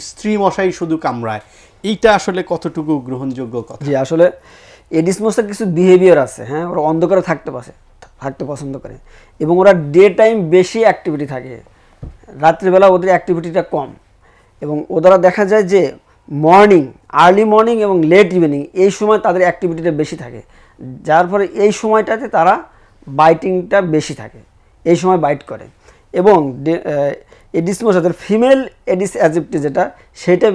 স্ত্রী মশাই শুধু কামড়ায়। এইটা আসলে কতটুকু গ্রহণযোগ্য কথা? জি, আসলে এডিস মশার কিছু বিহেভিয়ার আছে হ্যাঁ? ওরা অন্ধকারে থাকতে পারে, থাকতে পছন্দ করে। এবং ওরা ডে টাইম বেশি অ্যাক্টিভিটি থাকে। রাত্রিবেলা ওদের অ্যাক্টিভিটিটা কম। এবং ওরা দেখা যায় যে মর্নিং আর্লি মর্নিং এবং লেট ইভিনিং এই সময় তাদের অ্যাক্টিভিটিটা বেশি থাকে। যার ফলে এই সময়টাতে তারা বাইটিংটা বেশি থাকে। এই সময় বাইট করে। এবং এডিস মশাদের ফিমেল এডিস অ্যাজিপ্টি যেটা সেটা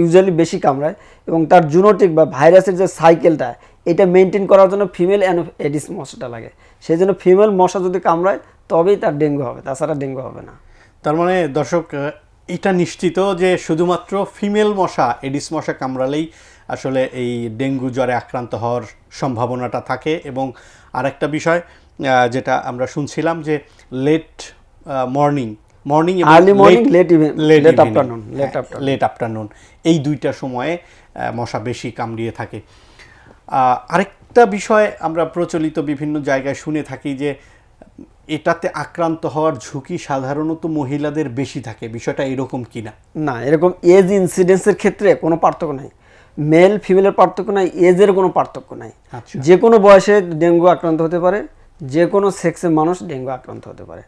ইউজুয়ালি বেশি কামড়ায় এবং তার জুনোটিক বা ভাইরাসের যে সাইকেলটা এটা মেনটেন করার জন্য ফিমেল এডিস মশাটা লাগে। সেই জন্য ফিমেল মশা যদি কামড়ায়, তবেই তার ডেঙ্গু হবে, তাছাড়া ডেঙ্গু হবে না। তার মানে দর্শক এটা নিশ্চিত যে শুধুমাত্র ফিমেল মশা এডিস মশা কামড়ালেই আসলে এই ডেঙ্গু জ্বরে আক্রান্ত হওয়ার সম্ভাবনাটা থাকে এবং আরেকটা বিষয় যেটা আমরা শুনছিলাম যে late morning morning morning, late even- late afternoon, late afternoon. Late afternoon এই দুইটা সময়ে মশা বেশি কামড়িয়ে থাকে। আরেকটা বিষয় আমরা প্রচলিত বিভিন্ন জায়গায় শুনে থাকি যে এটাতে আক্রান্ত হওয়ার ঝুঁকি সাধারণত মহিলাদের বেশি থাকে। বিষয়টা এরকম কিনা? না না এরকম এজ ইনসিডেন্সের ক্ষেত্রে কোনো পার্থক্য নাই। মেল ফিমেলের পার্থক্য নাই এজের কোনো পার্থক্য নাই। আচ্ছা। যে কোনো বয়সে ডেঙ্গু আক্রান্ত হতে পারে যে কোনো সেক্সের মানুষ ডেঙ্গু আক্রান্ত হতে পারে।